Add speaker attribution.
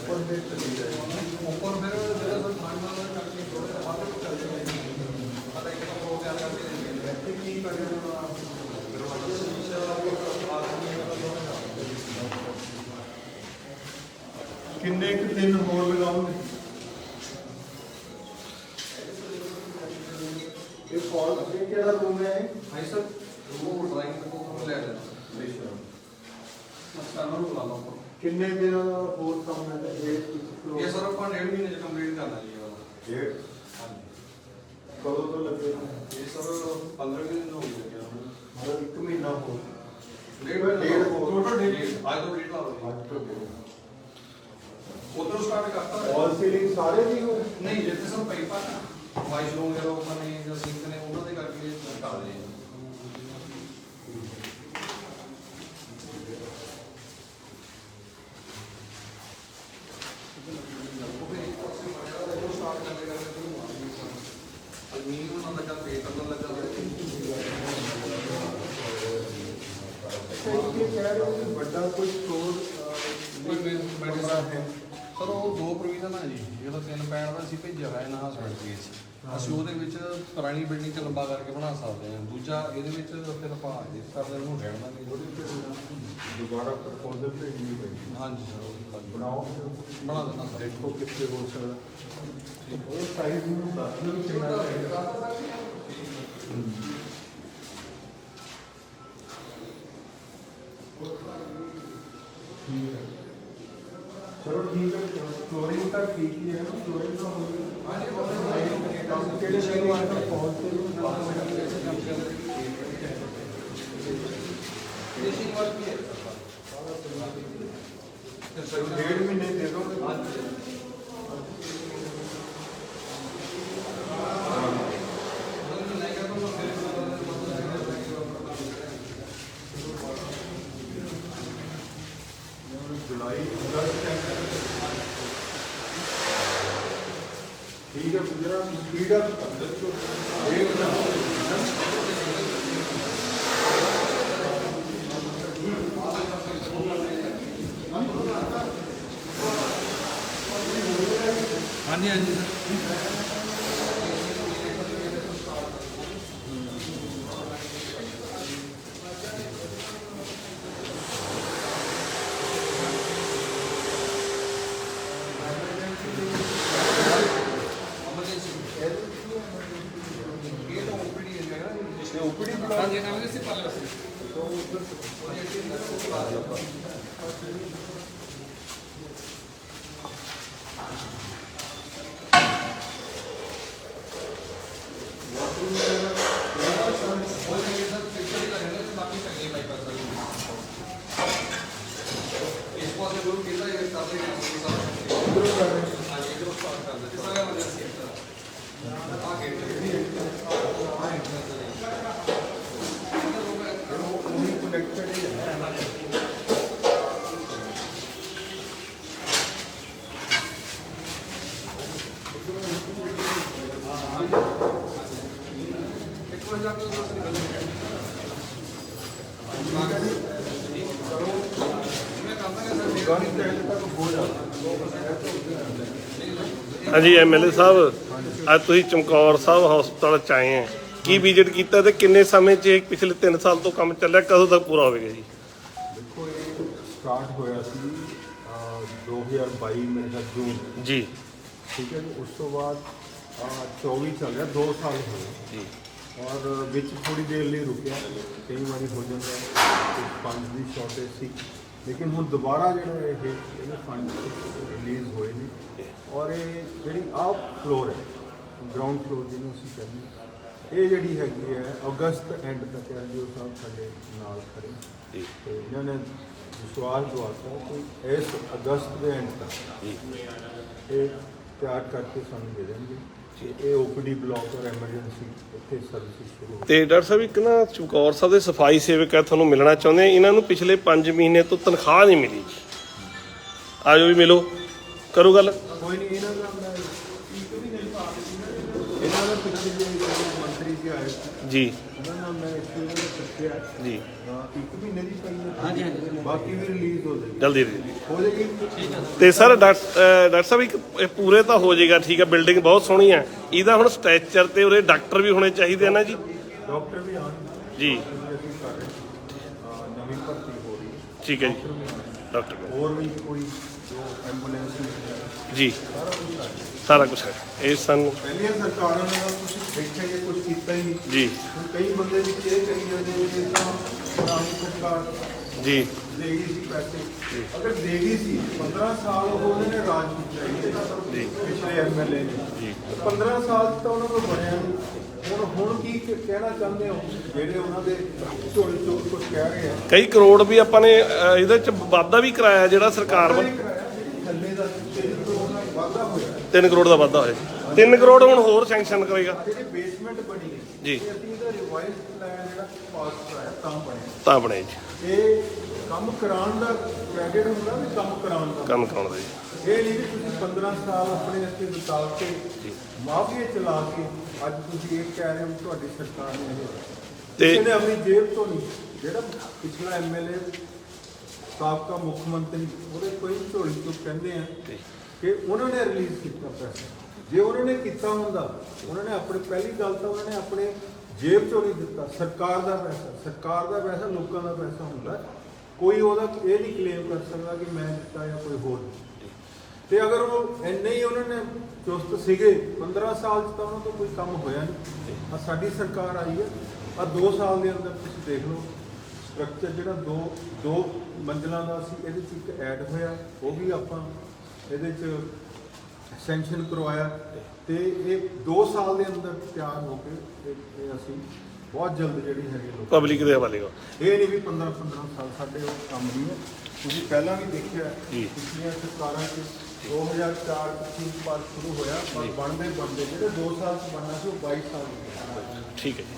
Speaker 1: ਉੱਪਰ ਦੇ ਚਲੀ ਜਾਏ
Speaker 2: ਉੱਪਰ ਫਿਰ ਜਿਹੜਾ ਸਰ ਖਾਣ ਨਾਲ ਕਰਕੇ ਥੋੜਾ ਜਿਹਾ ਬਾਹਰ ਚੱਲ ਜਾਏਗਾ ਪਤਾ ਇੱਕ ਤਾਂ ਪ੍ਰੋਗਰਾਮ ਕਰਕੇ ਦੇਣਗੇ
Speaker 1: ਇੱਥੇ ਕੀ ਕਰ ਰਿਹਾ ਕਿੰਨੇ ਕੁ ਦਿਨ ਹੋਰ ਲਗਾਓਗੇ ਇਹ ਕਾਲ ਇਹ ਕਿਹੜਾ ਰੂਮ ਹੈ
Speaker 2: ਹਾਂ ਸਰ ਉਹ ਡਰਾਇੰਗ ਤੋਂ ਲੈ ਲੈਣਾ ਮਸਤਾਨਾ ਨੂੰ ਬੁਲਾ ਲਓ
Speaker 1: ਕਿੰਨੇ ਦਿਨ ਹੋਰ ਕੰਮ ਹੈ ਇਹ
Speaker 2: ਇਹ ਸਰ ਆਪਾਂ ਡੇਢ ਮਹੀਨੇ ਚ ਕੰਪਲੀਟ ਕਰਨਾ ਜੀ ਇਹ ਵਾਲਾ
Speaker 1: ਡੇਢ
Speaker 2: ਹਾਂਜੀ
Speaker 1: ਕਦੋਂ ਤੋਂ ਲੱਗੇਗਾ
Speaker 2: ਇਹ ਸਰ 15 ਦਿਨ ਹੋ ਗਏ ਗਿਆ
Speaker 1: ਮਤਲਬ ਇੱਕ ਮਹੀਨਾ ਹੋਰ
Speaker 2: ਡੇਢ
Speaker 1: ਡੇਢ ਹੋ-
Speaker 2: ਟੋਟਲ ਡੇਢ ਅੱਜ ਤੋਂ ਡੇਢ ਲਾ ਲਓ
Speaker 1: ਅੱਜ ਤੋਂ ਡੇਢ
Speaker 2: ਉਧਰੋਂ ਸਟਾਰਟ ਕਰਤਾ
Speaker 1: ਆਲ ਸੀਲਿੰਗ ਸਾਰੇ ਦੀ
Speaker 2: ਵਗੈਰਾ ਉਹਨਾਂ ਨੇ ਜਾਂ ਸਿੰਕ ਨੇ ਉਹਨਾਂ ਦੇ ਕਰਕੇ ਕਰ
Speaker 1: ਰਹੇ ਵੱਡਾ ਕੋਈ ਸਟੋਰ
Speaker 2: ਸਰ ਉਹ ਦੋ ਪ੍ਰੋਵੀਜ਼ਨ ਆ ਜੀ ਜਿਹੜਾ ਤਿੰਨ ਪੈਣ ਦਾ ਅਸੀਂ ਭੇਜਿਆ ਹੋਇਆ ਇਹਨਾਂ ਹਸਬੰਡ ਕੇਸ ਅਸੀਂ ਉਹਦੇ ਵਿੱਚ ਪੁਰਾਣੀ ਬਿਲਡਿੰਗ ਚ ਲੰਬਾ ਕਰਕੇ ਬਣਾ ਸਕਦੇ ਹਾਂ। ਦੂਜਾ ਇਹਦੇ ਵਿੱਚ ਫਿਰ ਆਪਾਂ ਜਿਸ ਕਰਦੇ ਨੂੰ ਰਹਿਣ ਦਾਂਗੇ
Speaker 1: ਦੁਬਾਰਾ ਪ੍ਰਪੋਜ਼ਲ ਭੇਜਣੀ ਪਈ
Speaker 2: ਹਾਂਜੀ ਸਰ।
Speaker 1: ਬਣਾਓ
Speaker 2: ਬਣਾ ਦੇਣਾ ਸਰ।
Speaker 1: ਦੇਖੋ ਕਿੱਥੇ ਹੋ ਸਕਦਾ। ਉਹ ਸਾਈਜ਼ ਨੂੰ ਦੱਸ ਦਿਓ ਕਿੰਨਾ ਚਾਹੀਦਾ ਠੀਕ ਹੈ। ਚਲੋ ਠੀਕ ਹੈ ਫਲੋਰਿੰਗ ਤਾਂ ਠੀਕ ਹੀ ਹੈ ਨਾ ਫਲੋਰਿੰਗ ਤਾਂ ਹੋਈ ਹਾਂਜੀ ਕੰਮ ਕਿਹੜੇ ਸ਼ਹਿਰ ਵਾਸਤੇ ਪਹੁੰਚਦੇ
Speaker 2: ਫਿਨਿਸ਼ਿੰਗ ਵਰਕ ਵੀ ਹੈ ਸਰ
Speaker 1: ਡੇਢ ਮਹੀਨੇ ਦੇ ਦੋ ਜੁਲਾਈ ਅਗਸਤ ਠੀਕ ਹੈ ਜਰਾ ਸਪੀਡ ਅਪ ਕਰ ਦਿਓ ਇਹ
Speaker 2: ਹਾਂਜੀ ਹਾਂਜੀ ਸਰ ਇਹ ਨਾ
Speaker 1: ਇਹ ਓਪੀਡੀ
Speaker 2: ਹਾਂਜੀ ਨਾਮ ਸੀ। ਪਾਲੇ ਵਸੇ ਇਸ ਪਾਸੇ ਗੁਰੂ ਕਿਹਦਾ ਇਹ ਕਰਦੇ ਨੇ ਸਾਰਾ
Speaker 1: ਉਧਰੋਂ ਕਰ ਰਹੇ
Speaker 2: ਹਾਂਜੀ ਇਧਰੋਂ ਸਟਾਰਟ ਕਰਦੇ ਜਿਸ ਤਰ੍ਹਾਂ ਮਰਜ਼ੀ ਸੀ ਆ ਗੇਟ
Speaker 1: ਉਹੀ ਕਨੈਕਟਡ ਹੀ ਹੈ
Speaker 2: ਇੱਕ ਵਾਰ ਜਾ ਕੇ ਉਸ ਨਿਕਲ ਮੈਂ ਕਰਦਾ ਕਿ ਸਰ
Speaker 1: ਗਨ ਟੈਂਕ ਤੱਕ ਹੋ ਜਾਣਾ
Speaker 3: ਹਾਂਜੀ ਐਮਐਲਏ ਸਾਹਿਬ ਅੱਜ ਤੁਸੀਂ ਚਮਕੌਰ ਸਾਹਿਬ ਹਸਪਤਾਲ ਚ ਆਏ ਹੈ। ਕੀ ਵਿਜ਼ਿਟ ਕੀਤਾ ਤੇ ਕਿੰਨੇ ਸਮੇਂ ਚ ਇਹ ਪਿਛਲੇ 3 ਸਾਲ ਤੋਂ ਕੰਮ ਚੱਲਿਆ ਕਦੋਂ ਤੱਕ ਪੂਰਾ ਹੋਵੇਗਾ ਜੀ?
Speaker 1: ਦੇਖੋ ਇਹ ਸਟਾਰਟ ਹੋਇਆ ਸੀ ਅਹ, 2022 ਮੇਰੇ ਖਿਆਲ ਜੂਨ
Speaker 3: ਜੀ।
Speaker 1: ਠੀਕ ਹੈ ਜੀ ਉਸ ਤੋਂ ਬਾਅਦ ਅਹ, 24 ਚੱਲ ਰਿਹਾ 2 ਸਾਲ ਹੋ ਗਏ।
Speaker 3: ਜੀ।
Speaker 1: ਔਰ ਵਿੱਚ ਥੋੜੀ ਦੇਰ ਲਈ ਰੁਕਿਆ। ਕਈ ਵਾਰੀ ਹੋ ਜਾਂਦਾ ਕੁਝ ਫੰਡ ਦੀ ਸ਼ਾਰਟੇਜ ਸੀ। ਲੇਕਿਨ ਹੁਣ ਦੁਬਾਰਾ ਜਿਹੜਾ ਇਹ ਇਹਦੇ ਫੰਡ ਰਿਲੀਜ਼ ਹੋਏ ਨੇ ਔਰ ਇਹ ਜਿਹੜੀ ਆਹ ਫਲੋਰ ਹੈ ਗਰਾਊਂਡ ਫਲੋਰ ਜਿਹਨੂੰ ਅਸੀਂ ਕਹਿੰਦੇ ਇਹ ਜਿਹੜੀ ਹੈਗੀ ਹੈ ਅਗਸਤ ਐਂਡ ਤੱਕ ਹੈ ਜੋ ਸਾਹਿਬ ਸਾਡੇ ਨਾਲ ਖੜੇ ਤੇ ਇਹਨਾਂ ਨੇ ਵਿਸ਼ਵਾਸ ਦਵਾਤਾ ਕਿ ਇਸ ਅਗਸਤ ਦੇ ਐਂਡ ਤੱਕ ਇਹ ਤਿਆਰ ਕਰਕੇ ਸਾਨੂੰ ਦੇ ਦੇਣਗੇ। ਇਹ ਓਪੀਡੀ ਬਲਾਕ ਔਰ ਐਮਰਜੈਂਸੀ ਇੱਥੇ ਸਰਵਿਸ ਸ਼ੁਰੂ ਹੋ
Speaker 3: ਤੇ ਡਾਕਟਰ ਸਾਹਿਬ ਇੱਕ ਨਾ ਚਮਕੌਰ ਸਾਹਿਬ ਦੇ ਸਫ਼ਾਈ ਸੇਵਕ ਹੈ ਤੁਹਾਨੂੰ ਮਿਲਣਾ ਚਾਹੁੰਦੇ ਆ। ਇਹਨਾਂ ਨੂੰ ਪਿਛਲੇ 5 ਮਹੀਨੇ ਤੋਂ ਤਨਖਾਹ ਨਹੀਂ ਮਿਲੀ ਜੀ। ਆਜੋ ਵੀ ਮਿਲੋ। ਕਰੋ ਗੱਲ।
Speaker 1: ਕੋਈ ਨਹੀਂ ਇਹਨਾਂ ਦਾ ਇਹਨਾਂ ਦਾ ਪਿੱਛੇ ਜਿਹੜੇ ਮੰਤਰੀ ਜੀ ਆਏ ਸੀ,
Speaker 3: ਜੀ।
Speaker 1: ਉਹਨਾਂ ਨਾਲ ਮੈਂ ਇਸ ਨੂੰ ਪੁੱਛਿਆ।
Speaker 3: ਜੀ।
Speaker 1: ਹਾਂ ਇੱਕ ਮਹੀਨੇ ਦੀ ਪਈ ਹੈ। ਹਾਂਜੀ ਹਾਂਜੀ। ਬਾਕੀ ਵੀ ਰਿਲੀਜ਼ ਹੋ ਜਾਏਗੀ।
Speaker 3: ਜਲਦੀ ਜਲਦੀ
Speaker 1: ਹੋ ਜਾਏਗੀ।
Speaker 3: ਤੇ ਸਰ ਡਾਕਟਰ ਸਾਹਿਬ ਇੱਕ ਇਹ ਪੂਰੇ ਤਾਂ ਹੋ ਜਾਏਗਾ ਠੀਕ ਹੈ ਬਿਲਡਿੰਗ ਬਹੁਤ ਸੋਹਣੀ ਹੈ। ਇਹਦਾ ਹੁਣ ਸਟ੍ਰੈਚਰ ਤੇ ਉਰੇ ਡਾਕਟਰ ਵੀ ਹੋਣੇ ਚਾਹੀਦੇ ਆ ਨਾ ਜੀ?
Speaker 1: ਡਾਕਟਰ ਵੀ ਆਣ
Speaker 3: ਜੀ।
Speaker 1: ਅਸੀਂ ਕਰ ਰਹੇ ਹਾਂ। ਅਹ ਨਵੀਂ ਭਰਤੀ ਹੋ ਰਹੀ ਹੈ।
Speaker 3: ਠੀਕ ਹੈ ਜੀ। ਡਾਕਟਰ
Speaker 1: ਹੋਰ ਵੀ ਕੋਈ ਜੋ ਐਂਬੂਲੈਂਸ ਹੈ?
Speaker 3: ਜੀ।
Speaker 1: ਸਾਰਾ ਕੁਝ
Speaker 3: ਹੈ। ਇਹ ਸਾਨੂੰ
Speaker 1: ਪਹਿਲੀਆਂ ਸਰਕਾਰਾਂ ਨੇ ਕੁਝ ਦੇਖਿਆ ਜੇ ਕੁਝ ਕੀਤਾ ਹੀ ਨਹੀਂ।
Speaker 3: ਜੀ।
Speaker 1: ਕਈ ਬੰਦੇ ਵੀ ਇਹ ਕਹੀ ਜਾਂਦੇ ਨੇ ਕਿ ਤਾਂ ਪੁਰਾਣੀ ਸਰਕਾਰ
Speaker 3: ਜੀ।
Speaker 1: ਦੇ ਗਈ ਸੀ ਪੈਸੇ। ਅਗਰ ਦੇ ਗਈ ਸੀ 15 ਸਾਲ ਉਹ ਉਹਨਾਂ ਨੇ ਰਾਜ ਕੀਤਾ ਜੀ। ਪਿਛਲੇ ਐਮਐਲਏ ਨੇ।
Speaker 3: ਜੀ।
Speaker 1: 15 ਸਾਲ ਤਾਂ ਉਹਨਾਂ ਕੋਲ ਬਣਿਆ ਨਹੀਂ। ਹੁਣ ਹੁਣ ਕੀ ਕ- ਕਹਿਣਾ ਚਾਹੁੰਦੇ ਹੋ? ਜਿਹੜੇ ਉਹਨਾਂ ਦੇ ਝੋਲੀ ਚੋਂ ਕੁਝ ਕਹਿ ਰਹੇ ਆ।
Speaker 3: ਕਈ ਕਰੋੜ ਵੀ ਆਪਾਂ ਨੇ ਅਹ, ਇਹਦੇ ਚ ਵਾਧਾ ਵੀ ਕਰਾਇਆ ਜਿਹੜਾ ਸਰਕਾਰ ਵੱਲ।
Speaker 1: ਕਰਾਇਆ ਜਿਹੜੀ ਥੱਲੇ ਦਾ ਤਿੰਨ ਕਰੋੜ ਦਾ ਵਾਧਾ ਹੋਇਆ।
Speaker 3: 3 ਕਰੋੜ ਦਾ ਵਾਧਾ ਹੋਇਆ। 3 ਕਰੋੜ ਹੁਣ ਹੋਰ ਸੈਂਕਸ਼ਨ ਕਰੇਗਾ।
Speaker 1: ਜਿਹੜੀ ਬੇਸਮੈਂਟ ਬਣੀ ਹੈ
Speaker 3: ਜੀ।
Speaker 1: ਇਹ ਅਸੀਂ ਇਹਦਾ ਰਿਵਾਈਜ਼ ਪਲਾਨ ਜਿਹੜਾ ਪਾਸ ਕਰਾਇਆ ਤਾਂ ਬਣਿਆ।
Speaker 3: ਤਾਂ ਬਣੇ ਜੀ।
Speaker 1: ਇਹ ਕੰਮ ਕਰਾਉਣ ਦਾ ਕ੍ਰੈਡਿਟ ਹੁੰਦਾ ਵੀ ਕੰਮ ਕਰਾਉਣ ਦਾ।
Speaker 3: ਕੰਮ ਕਰਾਉਣ ਦਾ ਜੀ।
Speaker 1: ਇਹ ਨਹੀਂ ਵੀ ਤੁਸੀਂ 15 ਸਾਲ ਆਪਣੇ ਇੱਥੇ ਬਿਤਾ ਕੇ ਮਾਫੀਏ ਚਲਾ ਕੇ ਅੱਜ ਤੁਸੀਂ ਇਹ ਕਹਿ ਰਹੇ ਹੋ ਤੁਹਾਡੀ ਸਰਕਾਰ ਨੇ ਇਹ
Speaker 3: ਤੇ-
Speaker 1: ਕਿਸੇ ਨੇ ਆਪਣੀ ਜੇਬ ਤੋਂ ਨਹੀਂ ਜਿਹੜਾ ਪਿਛਲਾ ਐਮਐਲਏ ਸਾਬਕਾ ਮੁੱਖ ਮੰਤਰੀ ਉਹਦੇ ਕੋਈ ਝੋਲੀ ਤੋਂ ਕਹਿੰਦੇ ਆ ਕਿ ਉਹਨਾਂ ਨੇ ਰਿਲੀਜ਼ ਕੀਤਾ ਪੈਸਾ। ਜੇ ਉਹਨਾਂ ਨੇ ਕੀਤਾ ਹੁੰਦਾ ਉਹਨਾਂ ਨੇ ਆਪਣੇ ਪਹਿਲੀ ਗੱਲ ਤਾਂ ਉਹਨਾਂ ਨੇ ਆਪਣੇ ਜੇਬ ਚੋਂ ਨਹੀਂ ਦਿੱਤਾ ਸਰਕਾਰ ਦਾ ਪੈਸਾ ਸਰਕਾਰ ਦਾ ਪੈਸਾ ਲੋਕਾਂ ਦਾ ਪੈਸਾ ਹੁੰਦਾ। ਕੋਈ ਉਹਦਾ ਇਹ ਨਹੀਂ ਕਲੇਮ ਕਰ ਸਕਦਾ ਕਿ ਮੈਂ ਦਿੱਤਾ ਜਾਂ ਕੋਈ ਹੋਰ ਨਹੀਂ। ਤੇ ਅਗਰ ਉਹ ਇੰਨੇ ਹੀ ਉਹਨਾਂ ਨੇ ਚੁਸਤ ਸੀਗੇ 15 ਸਾਲ ਚ ਤਾਂ ਉਹਨਾਂ ਤੋਂ ਕੋਈ ਕੰਮ ਹੋਇਆ ਨਹੀਂ ਆ ਸਾਡੀ ਸਰਕਾਰ ਆਈ ਹੈ ਆ 2 ਸਾਲ ਦੇ ਅੰਦਰ ਤੁਸੀਂ ਦੇਖ ਲਓ ਸਟਰਕਚਰ ਜਿਹੜਾ ਦੋ ਦੋ ਮੰਜ਼ਲਾਂ ਦਾ ਸੀ, ਇਹਦੇ ਚ ਇੱਕ ਐਡ ਹੋਇਆ, ਉਹ ਵੀ ਆਪਾਂ ਇਹਦੇ ਚ ਸੈਂਕਸ਼ਨ ਕਰਵਾਇਆ ਤੇ ਇਹ 2 ਸਾਲ ਦੇ ਅੰਦਰ ਤਿਆਰ ਹੋ ਕੇ ਇਹ ਅਸੀਂ ਬਹੁਤ ਜਲਦ ਜਿਹੜੀ ਹੈਗੀ ਲੋਕ
Speaker 3: ਪਬਲਿਕ ਦੇ ਹਵਾਲੇ ਕਰੋ
Speaker 1: ਇਹ ਨਹੀਂ ਵੀ 15 15 ਸਾਲ ਸਾਡੇ ਉਹ ਕੰਮ ਨਹੀਂ ਹੈ। ਤੁਸੀਂ ਪਹਿਲਾਂ ਵੀ ਦੇਖਿਆ
Speaker 3: ਜੀ।
Speaker 1: ਪਿਛਲੀਆਂ ਸਰਕਾਰਾਂ 'ਚ 2004 ਚ ਸਕੀਮ ਪਾਸ ਸ਼ੁਰੂ ਹੋਇਆ ਪਰ ਬਣਦੇ ਬਣਦੇ ਜਿਹੜੇ 2 ਸਾਲ 'ਚ ਬਣਨਾ ਸੀ ਉਹ 22 ਸਾਲ
Speaker 3: ਠੀਕ ਹੈ। ਜੀ